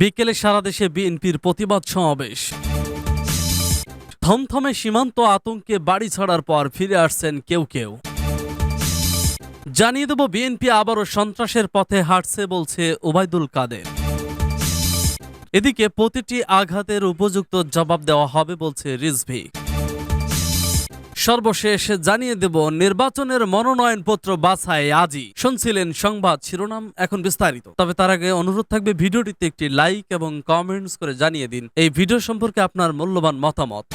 বিকেলে সারা দেশে বিএনপির প্রতিবাদ সমাবেশ। থমথমে সীমান্ত আতঙ্কে বাড়ি ছাড়ার পর ফিরে আসছেন কেউ কেউ। জানিয়ে দেব, বিএনপি আবারও সন্ত্রাসের পথে হাঁটছে বলছে ওবায়দুল কাদের। এদিকে প্রতিটি আঘাতের উপযুক্ত জবাব দেওয়া হবে বলছে রিজভি। সর্বশেষ জানিয়ে দেব, নির্বাচনের মনোনয়নপত্র বাছাই আজই। শুনছিলেন সংবাদ শিরোনাম, এখন বিস্তারিত। তবে তার আগে অনুরোধ থাকবে, ভিডিওটিতে একটি লাইক এবং কমেন্টস করে জানিয়ে দিন। এই ভিডিও সম্পর্কে আপনার মূল্যবান মতামত।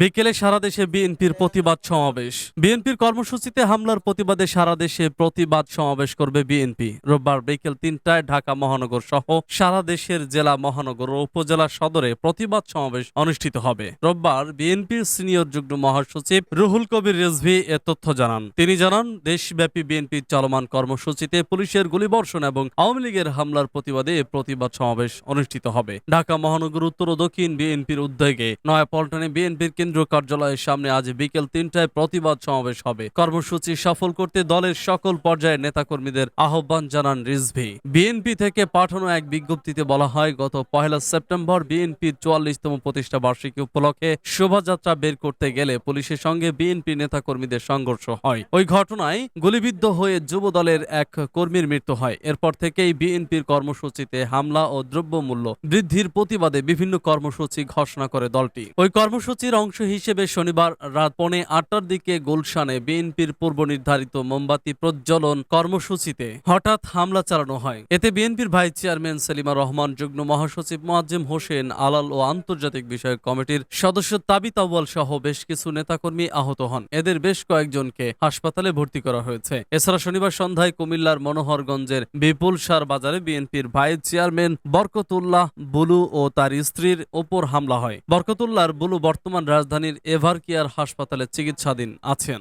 বিকেলে সারা দেশে বিএনপির প্রতিবাদ সমাবেশ। বিএনপির কর্মসূচিতে হামলার প্রতিবাদে সারা দেশে প্রতিবাদ সমাবেশ করবে বিএনপি। রোববার বিকেল তিনটায় ঢাকা মহানগর সহ সারা দেশের জেলা মহানগর ও উপজেলা সদরে প্রতিবাদ সমাবেশ অনুষ্ঠিত হবে। রোববার বিএনপির সিনিয়র যুগ্ম মহাসচিব রুহুল কবির রেজভি এ তথ্য জানান। তিনি জানান, দেশব্যাপী বিএনপির চলমান কর্মসূচিতে পুলিশের গুলিবর্ষণ এবং আওয়ামী লীগের হামলার প্রতিবাদে এ প্রতিবাদ সমাবেশ অনুষ্ঠিত হবে। ঢাকা মহানগর উত্তর ও দক্ষিণ বিএনপির উদ্যোগে নয়াপল্টনে বিএনপির কেন্দ্রীয় কার্যালয়ের সামনে আজ বিকেল তিনটায় প্রতিবাদ সমাবেশ হবে। কর্মসূচি সফল করতে দলের সকল পর্যায়ের নেতাকর্মীদের আহ্বান জানান রিজভি। বিএনপি থেকে পাঠানো এক বিজ্ঞপ্তিতে বলা হয়, গত পহেলা সেপ্টেম্বর বিএনপির চুয়াল্লিশতম প্রতিষ্ঠা বার্ষিকী উপলক্ষে শোভাযাত্রা বের করতে গেলে পুলিশের সঙ্গে বিএনপি নেতাকর্মীদের সংঘর্ষ হয়। ওই ঘটনায় গুলিবিদ্ধ হয়ে যুব দলের এক কর্মীর মৃত্যু হয়। এরপর থেকেই বিএনপির কর্মসূচিতে হামলা ও দ্রব্যমূল্য বৃদ্ধির প্রতিবাদে বিভিন্ন কর্মসূচি ঘোষণা করে দলটি। ওই কর্মসূচির অংশ হিসেবে শনিবার রাত পৌনে আটটার দিকে গুলশানে বিএনপির পূর্ব নির্ধারিত মোমবাতি প্রজ্বলন কর্মসূচিতে হঠাৎ হামলা চালানো হয়। এতে বিএনপির ভাইস চেয়ারম্যান সেলিমা রহমান, যুগ্ম মহাসচিব মোয়াজ্জেম হোসেন, আলাল ও আন্তর্জাতিক বিষয়ক কমিটির সদস্য তাবিত আউয়াল সহ বেশ কিছু নেতাকর্মী আহত হন। এদের বেশ কয়েকজনকে হাসপাতালে ভর্তি করা হয়েছে। এছাড়া শনিবার সন্ধ্যায় কুমিল্লার মনোহরগঞ্জের বিপুল সার বাজারে বিএনপির ভাইস চেয়ারম্যান বরকতুল্লাহ বুলু ও তার স্ত্রীর ওপর হামলা হয়। বরকতুল্লাহর বুলু বর্তমান রাজধানীর এভারকিয়ার হাসপাতালে চিকিৎসাধীন আছেন।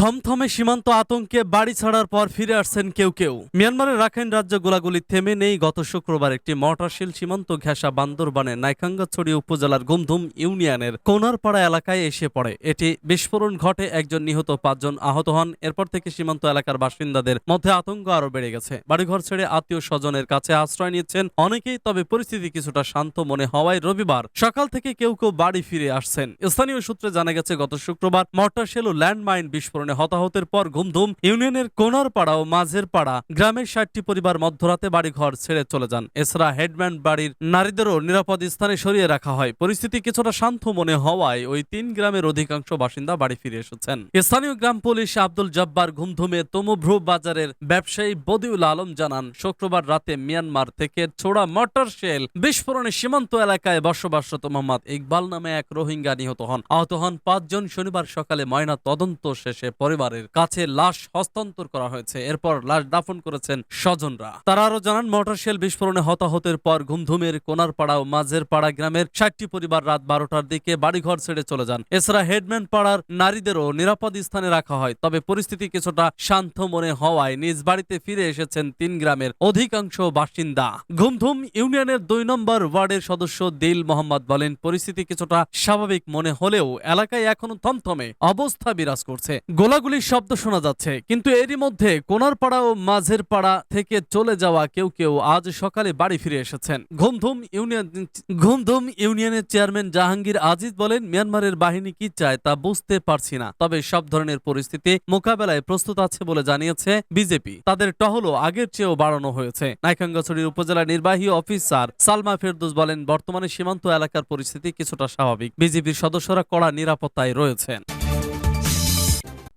থমথমে সীমান্ত আতঙ্কে বাড়ি ছাড়ার পর ফিরে আসছেন কেউ কেউ। মিয়ানমারের রাখাইন রাজ্য গোলাগুলি থেমে নেই। গত শুক্রবার একটি মর্টারশীল সীমান্ত ঘেঁষা বান্দরবানের নাইখাঙ্গাছড়ি উপজেলার গুমধুম ইউনিয়নের কোনারপাড়া এলাকায় এসে পড়ে। এটি বিস্ফোরণ ঘটে একজন নিহত পাঁচজন আহত হন। এরপর থেকে সীমান্ত এলাকার বাসিন্দাদের মধ্যে আতঙ্ক আরও বেড়ে গেছে। বাড়িঘর ছেড়ে আত্মীয় স্বজনের কাছে আশ্রয় নিচ্ছেন অনেকেই, তবে পরিস্থিতি কিছুটা শান্ত মনে হওয়ায় রবিবার সকাল থেকে কেউ কেউ বাড়ি ফিরে আসছেন। স্থানীয় সূত্রে জানা গেছে, গত শুক্রবার মর্টারশেল ও ল্যান্ডমাইন বিস্ফোরণে হতাহতের পর ঘুমধুম ইউনিয়নের কোনার পাড়া ও মাঝের পাড়া গ্রামের ষাটটি পরিবার মধ্যরাতে বাড়িঘর ছেড়ে চলে যান। এছাড়া হেডম্যান বাড়ির নারীদেরও নিরাপদ স্থানে সরিয়ে রাখা হয়। পরিস্থিতি কিছুটা শান্ত মনে হওয়ায় ওই তিন গ্রামের অধিকাংশ বাসিন্দা বাড়ি ফিরে এসেছেন। স্থানীয় গ্রাম পুলিশ আব্দুল জব্বার ঘুমধুমে তমুভ্রু বাজারের ব্যবসায়ী বদিউল আলম জানান, শুক্রবার রাতে মিয়ানমার থেকে ছোড়া মটর শেল বিস্ফোরণে সীমান্ত এলাকায় বসবাসরত মোহাম্মদ ইকবাল নামে এক রোহিঙ্গা নিহত হন। আহত হন পাঁচজন শনিবার সকালে ময়না তদন্ত শেষে পরিবারের কাছে লাশ হস্তান্তর করা হয়েছে। এরপর লাশ দাফন করেছেন স্বজনরা। তারা আরও জানান মোটর শেল বিস্ফোরণে হতাহতের পর ঘুমধুমের কোনারপাড়া ও মাঝের পাড়া গ্রামের ষাটটি পরিবার রাত বারোটার দিকে বাড়িঘর ছেড়ে চলে যান। এছাড়া হেডম্যান পাড়ার নারীদেরও নিরাপদ স্থানে রাখা হয়। তবে পরিস্থিতি কিছুটা শান্ত মনে হওয়ায় নিজ বাড়িতে ফিরে এসেছেন তিন গ্রামের অধিকাংশ বাসিন্দা। ঘুমধুম ইউনিয়নের দুই নম্বর ওয়ার্ডের সদস্য দিল মোহাম্মদ বলেন, পরিস্থিতি কিছুটা স্বাভাবিক মনে হলেও এলাকায় এখনও থমথমে অবস্থা বিরাজ করছে। গোলাগুলির শব্দ শোনা যাচ্ছে, কিন্তু এরই মধ্যে কোনারপাড়া ও মাঝের পাড়া থেকে চলে যাওয়া কেউ কেউ আজ সকালে বাড়ি ফিরে এসেছেন। ঘুমধুম ইউনিয়ন ঘুমধুম ইউনিয়নের চেয়ারম্যান জাহাঙ্গীর আজিজ বলেন, মিয়ানমারের বাহিনী কি চায় তা বুঝতে পারছি না। তবে সব ধরনের পরিস্থিতি মোকাবেলায় প্রস্তুত আছে বলে জানিয়েছে বিজেপি। তাদের টহলও আগের চেয়েও বাড়ানো হয়েছে। নাইখাঙ্গাছড়ির উপজেলা নির্বাহী অফিসার সালমা ফেরদৌস বলেন, বর্তমানে সীমান্ত এলাকার পরিস্থিতি কিছুটা স্বাভাবিক। বিজেপির সদস্যরা কড়া নিরাপত্তায় রয়েছেন।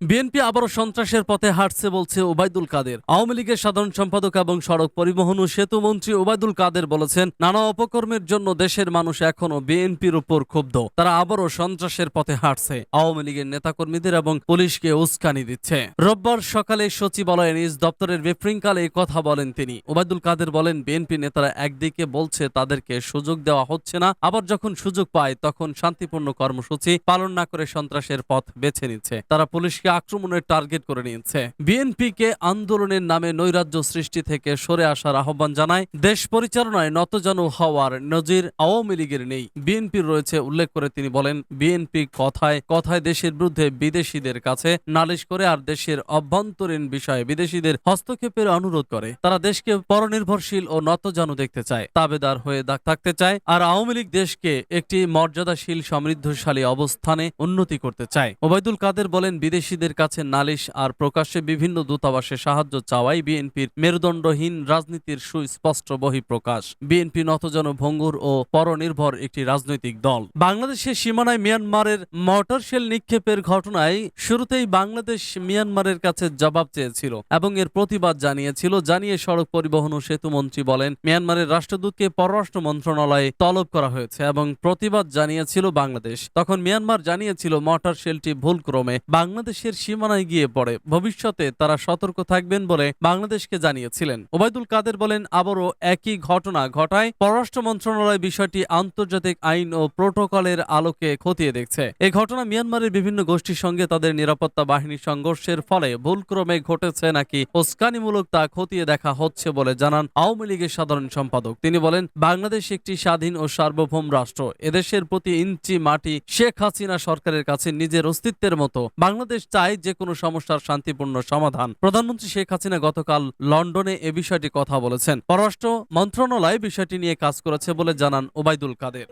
বিএনপি আবারও সন্ত্রাসের পথে হাঁটছে বলছে ওবায়দুল কাদের। আওয়ামী লীগের সাধারণ সম্পাদক এবং সড়ক পরিবহন ও সেতু মন্ত্রী ওবায়দুল কাদের বলেছেন, নানা অপকর্মের জন্য দেশের মানুষ এখনও বিএনপির উপর ক্ষুব্ধ। তারা আবারও সন্ত্রাসের পথে হাঁটছে। আওয়ামী লীগের নেতাকর্মীদের এবং পুলিশকে উস্কানি দিচ্ছে। রোববার সকালে সচিবালয়ে নিজ দপ্তরের বিশৃঙ্খলে কথা বলেন তিনি। ওবায়দুল কাদের বলেন, বিএনপি নেতারা একদিকে বলছে, তাদেরকে সুযোগ দেওয়া হচ্ছে না। আবার যখন সুযোগ পায়, তখন শান্তিপূর্ণ কর্মসূচি পালন না করে সন্ত্রাসের পথ বেছে নিচ্ছে। তারা পুলিশকে আক্রমণের টার্গেট করে নিয়েছে। বিএনপিকে আন্দোলনের নামে নৈরাজ্য সৃষ্টি থেকে সরে আসার আহ্বান জানায় দেশ পরিচালনায় নতজানু হওয়ার নজির আওয়ামী লীগের নেই। বিএনপির রয়েছে উল্লেখ করে তিনি বলেন, বিএনপি কথায় কথায় দেশের বিরুদ্ধে বিদেশিদের কাছে নালিশ করে আর দেশের অভ্যন্তরীণ বিষয়ে বিদেশিদের হস্তক্ষেপের অনুরোধ করে। তারা দেশকে পরনির্ভরশীল ও নতজানু দেখতে চায়। তাবেদার হয়ে থাকতে চায় আর আওয়ামী লীগ দেশকে একটি মর্যাদাশীল সমৃদ্ধশালী অবস্থানে উন্নতি করতে চায়। ওবায়দুল কাদের বলেন বিদেশিদের কাছে নালিশ আর প্রকাশ্যে বিভিন্ন দূতাবাসে সাহায্য চাওয়াই বিএনপির মেরুদণ্ডহীন রাজনীতির সুস্পষ্ট বহিঃপ্রকাশ। বিএনপি নতজন ভঙ্গুর ও পরনির্ভর একটি রাজনৈতিক দল। বাংলাদেশের সীমানায় মিয়ানমারের মর্টার শেল নিক্ষেপের ঘটনায় শুরুতেই বাংলাদেশ মিয়ানমারের কাছে জবাব চেয়েছিল এবং এর প্রতিবাদ জানিয়েছিল। জানিয়ে সড়ক পরিবহন ও সেতু মন্ত্রী বলেন, মিয়ানমারের রাষ্ট্রদূতকে পররাষ্ট্র মন্ত্রণালয়ে তলব করা হয়েছে এবং প্রতিবাদ জানিয়েছিল বাংলাদেশ। তখন মিয়ানমার জানিয়েছিল, মর্টার শেলটি ভুলক্রমে বাংলাদেশের সীমানায় গিয়ে পড়ে। ভবিষ্যতে তারা সতর্ক থাকবেন বলে বাংলাদেশকে জানিয়েছিলেন। ওবায়দুল কাদের বলেন, আবারও একই ঘটনা ঘটায় পররাষ্ট্র মন্ত্রণালয় বিষয়টি আন্তর্জাতিক আইন ও প্রোটোকলের আলোকে খতিয়ে দেখছে। এই ঘটনা মিয়ানমারের বিভিন্ন গোষ্ঠীর সঙ্গে তাদের নিরাপত্তা বাহিনীর সংঘর্ষের ফলে ভুলক্রমে ঘটেছে নাকি উস্কানিমূলক তা খতিয়ে দেখা হচ্ছে বলে জানান আওয়ামী লীগের সাধারণ সম্পাদক। তিনি বলেন, বাংলাদেশ একটি স্বাধীন ও সার্বভৌম রাষ্ট্র। এদেশের প্রতি ইঞ্চি মাটি শেখ হাসিনা সরকারের কাছে নিজের অস্তিত্বের মতো। বাংলাদেশ চায় যে কোনো সমস্যার শান্তিপূর্ণ সমাধান। প্রধানমন্ত্রী শেখ হাসিনা গতকাল লন্ডনে এ বিষয়টি কথা বলেছেন। পররাষ্ট্র মন্ত্রণালয় বিষয়টি নিয়ে কাজ করেছে বলে জানান ওবায়দুল কাদের।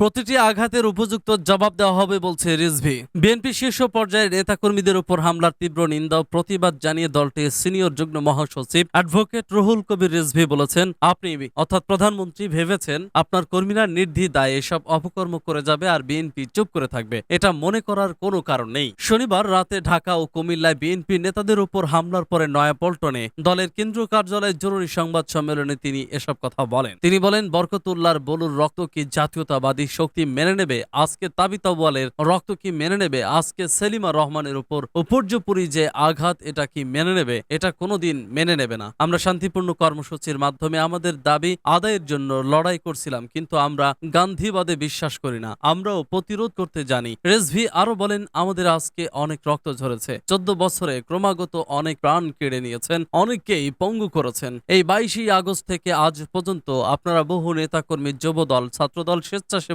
প্রতিটি আঘাতের উপযুক্ত জবাব দেওয়া হবে, বলছে রিজভি। বিএনপি শীর্ষ পর্যায়ের নেতাকর্মীদের উপর হামলার তীব্র নিন্দা ও প্রতিবাদ জানিয়ে দলটির সিনিয়র যুগ্ম মহাসচিব অ্যাডভোকেট রুহুল কবির রিজভি বলেছেন, আপনি অর্থাৎ প্রধানমন্ত্রী ভেবেছেন আপনার কর্মীরা নির্দ্বিধায় এসব অপকর্ম করে যাবে আর বিএনপি চুপ করে থাকবে। এটা মনে করার কোনো কারণ নেই। শনিবার রাতে ঢাকা ও কুমিল্লায় বিএনপি নেতাদের উপর হামলার পরে নয়াপল্টনে দলের কেন্দ্রীয় কার্যালয়ে জরুরি সংবাদ সম্মেলনে তিনি এসব কথা বলেন। তিনি বলেন, বরকতুল্লাহর বলুর রক্ত কি জাতীয়তাবাদী শক্তি মেনে নেবে, আজকে তাবিত আউয়ালের রক্ত কি মেনে নেবে, আজকে সেলিমা রহমানের উপর উপর্যপুরি যে আঘাত, এটা কি মেনে নেবে, এটা কোনোদিন মেনে নেবে না। আমরা শান্তিপূর্ণ কর্মসূচির মাধ্যমে আমাদের দাবি আদায়ের জন্য লড়াই করছিলাম, কিন্তু আমরা গান্ধীবাদে বিশ্বাস করি না। আমরাও প্রতিরোধ করতে জানি। রেজভি আরও বলেন, আমাদের আজকে অনেক রক্ত ঝরেছে। চোদ্দ বছরে ক্রমাগত অনেক প্রাণ কেড়ে নিয়েছেন, অনেককেই পঙ্গু করেছেন। এই বাইশে আগস্ট থেকে আজ পর্যন্ত আপনারা বহু নেতাকর্মী যুব দল ছাত্রদল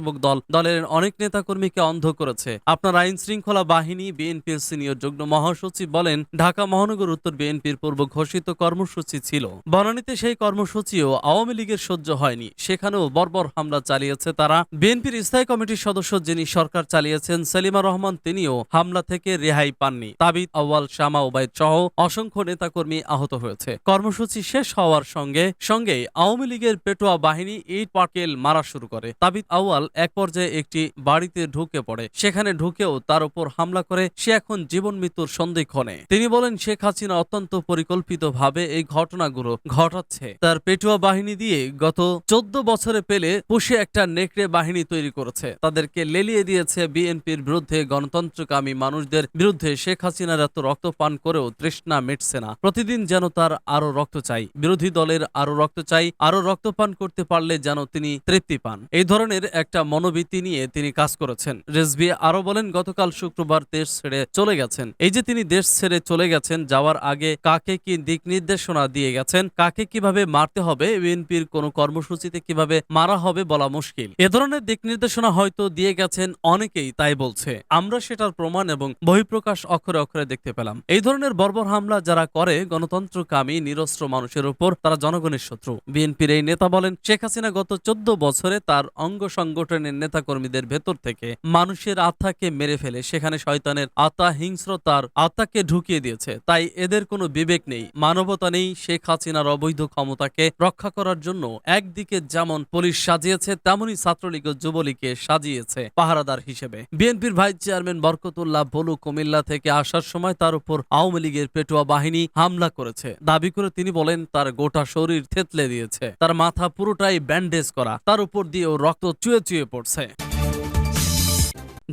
স্বেচ্ছাসেবক দল, দলের অনেক নেতাকর্মীকে অন্ধ করেছে। আপনার আইন শৃঙ্খলা বাহিনী, বিএনপির সিনিয়র যুগ্ম মহাসচিব বলেন, ঢাকা মহানগর উত্তর বিএনপির পূর্ব ঘোষিত কর্মসূচি ছিল। বনানীতে সেই কর্মসূচিও আওয়ামী লীগের সহ্য হয়নি। সেখানেও বর্বর হামলা চালিয়েছে তারা। বিএনপির স্থায়ী কমিটির সদস্য যিনি সরকার চালিয়েছেন, সেলিমা রহমান, তিনিও হামলা থেকে রেহাই পাননি। তাবিদ আওয়াল শামা ওবায়দ সহ অসংখ্য নেতাকর্মী আহত হয়েছে। কর্মসূচি শেষ হওয়ার সঙ্গে সঙ্গে আওয়ামী লীগের পেটোয়া বাহিনী ইট পাকেল মারা শুরু করে। তাবিদ আওয়াল এক পর্যায়ে একটি বাড়িতে ঢুকে পড়ে। সেখানে ঢুকেও তার উপর হামলা করে। সে এখন জীবন মৃত্যুর সন্দিক্ষণে তিনি বলেন, শেখ হাসিনা অত্যন্ত পরিকল্পিতভাবে এই ঘটনাগুলো ঘটাচ্ছে। তার পেটুয়া বাহিনী দিয়ে গত চোদ্দ বছরে পেলে পুষে একটা নেকড়ে বাহিনী তৈরি করেছে। তাদেরকে লেলিয়ে দিয়েছে বিএনপির বিরুদ্ধে গণতন্ত্রকামী মানুষদের বিরুদ্ধে। শেখ হাসিনার এত রক্ত পান করেও তৃষ্ণা মিটছে না। প্রতিদিন যেন তার আরও রক্ত চাই। বিরোধী দলের আরও রক্ত চাই। আরও রক্তপান করতে পারলে যেন তিনি তৃপ্তি পান। এই ধরনের একটা মনোবৃত্তি নিয়ে তিনি কাজ করেছেন। রেজভি আরও বলেন, গতকাল শুক্রবার দেশ ছেড়ে চলে গেছেন। এই যে তিনি দেশ ছেড়ে চলে গেছেন, যাওয়ার আগে কাকে কি দিক নির্দেশনা দিয়ে গেছেন, কাকে কীভাবে মারতে হবে, বিএনপির কোন কর্মসূচিতে কীভাবে মারা হবে বলা মুশকিল। এ ধরনের দিক নির্দেশনা হয়তো দিয়ে গেছেন অনেকেই, তাই বলছে। আমরা সেটার প্রমাণ এবং বহিঃপ্রকাশ অক্ষরে অক্ষরে দেখতে পেলাম। এই ধরনের বর্বর হামলা যারা করে, গণতন্ত্রকামী, নিরস্ত্র মানুষের উপর, তারা জনগণের শত্রু। বিএনপির এই নেতা বলেন, শেখ হাসিনা গত চোদ্দ বছরে তার অঙ্গ সংগঠনের নেতাকর্মীদের ভেতর থেকে মানুষের আত্মাকে মেরে ফেলে, সেখানে শয়তানের আত্মা হিংস্রতার আত্মাকে ঢুকিয়ে দিয়েছে। তাই এদের কোনো বিবেক নেই, মানবতা নেই শেখ হাসিনার অবৈধ ক্ষমতাকে রক্ষা করার জন্য। একদিকে যেমন পুলিশ সাজিয়েছে, তেমনই ছাত্রলীগ ও যুবলীগকে সাজিয়েছে পাহারাদার হিসেবে। বিএনপির ভাইস চেয়ারম্যান বরকতুল্লাহ ভলু কুমিল্লা থেকে আসার সময় তার উপর আওয়ামী লীগের পেটুয়া বাহিনী হামলা করেছে। দাবি করে তিনি বলেন, তার গোটা শরীর থেতলে দিয়েছে। তার মাথা পুরোটাই ব্যান্ডেজ করা, তার উপর দিয়েও রক্ত চুয়ে চুয়ে পড়ছে।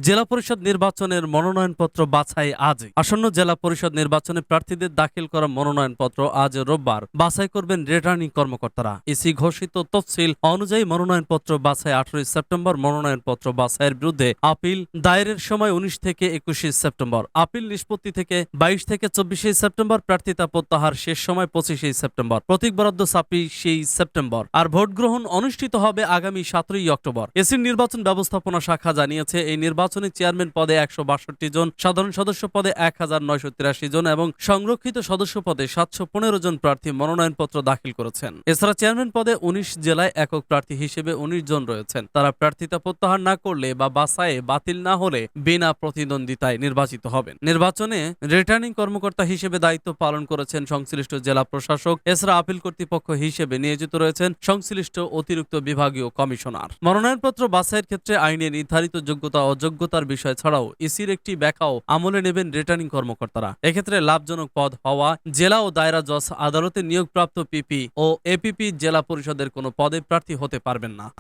জেলা পরিষদ নির্বাচনের মনোনয়নপত্র বাছাই আজ। আসন্ন জেলা পরিষদ নির্বাচনে প্রার্থীদের দাখিল করা মনোনয়নপত্র আজ রোববার। বাছাই করবেন রিটার্নিং কর্মকর্তারা। ইসি ঘোষিত তফসিল অনুযায়ী মনোনয়নপত্র বাছাই আঠারোই সেপ্টেম্বর, মনোনয়নপত্র বাছাইয়ের বিরুদ্ধে আপিল দায়েরের সময় উনিশ থেকে একুশে সেপ্টেম্বর। আপিল নিষ্পত্তি থেকে বাইশ থেকে চব্বিশে সেপ্টেম্বর প্রার্থিতা প্রত্যাহার শেষ সময় পঁচিশে সেপ্টেম্বর। প্রতীক বরাদ্দ ছাব্বিশেই সেপ্টেম্বর। আর ভোট গ্রহণ অনুষ্ঠিত হবে আগামী সাতই অক্টোবর। এসির নির্বাচন ব্যবস্থাপনা শাখা জানিয়েছে, এই নির্বাচনে চেয়ারম্যান পদে একশো বাষট্টি জন, সাধারণ সদস্য পদে এক হাজার নয়শো তিরাশি জন এবং সংরক্ষিত সদস্য পদে সাতশো পনেরো জন প্রার্থী মনোনয়নপত্র দাখিল করেছেন। এছাড়া চেয়ারম্যান পদে উনিশ জেলায় একক প্রার্থী হিসেবে উনিশ জন রয়েছেন। তারা প্রার্থিতা প্রত্যাহার না করলে বা বাসায়ে বাতিল না হলে বিনা প্রতিদ্বন্দ্বিতায় নির্বাচিত হবেন। নির্বাচনে রিটার্নিং কর্মকর্তা হিসেবে দায়িত্ব পালন করেছেন সংশ্লিষ্ট জেলা প্রশাসক। এছাড়া আপিল কর্তৃপক্ষ হিসেবে নিয়োজিত রয়েছেন সংশ্লিষ্ট অতিরিক্ত বিভাগীয় কমিশনার। মনোনয়নপত্র বাছাইয়ের ক্ষেত্রে আইনে নির্ধারিত যোগ্যতা অযোগ্যতার বিষয় ছাড়াও ইসির একটি ব্যাখ্যাও আমলে নেবেন রিটার্নিং কর্মকর্তারা। এক্ষেত্রে লাভজনক পদ হওয়া জেলা ও দায়রা জজ আদালতে নিয়োগপ্রাপ্ত পিপি ও এপিপি জেলা পরিষদের কোনো পদে প্রার্থী হতে পারবেন না।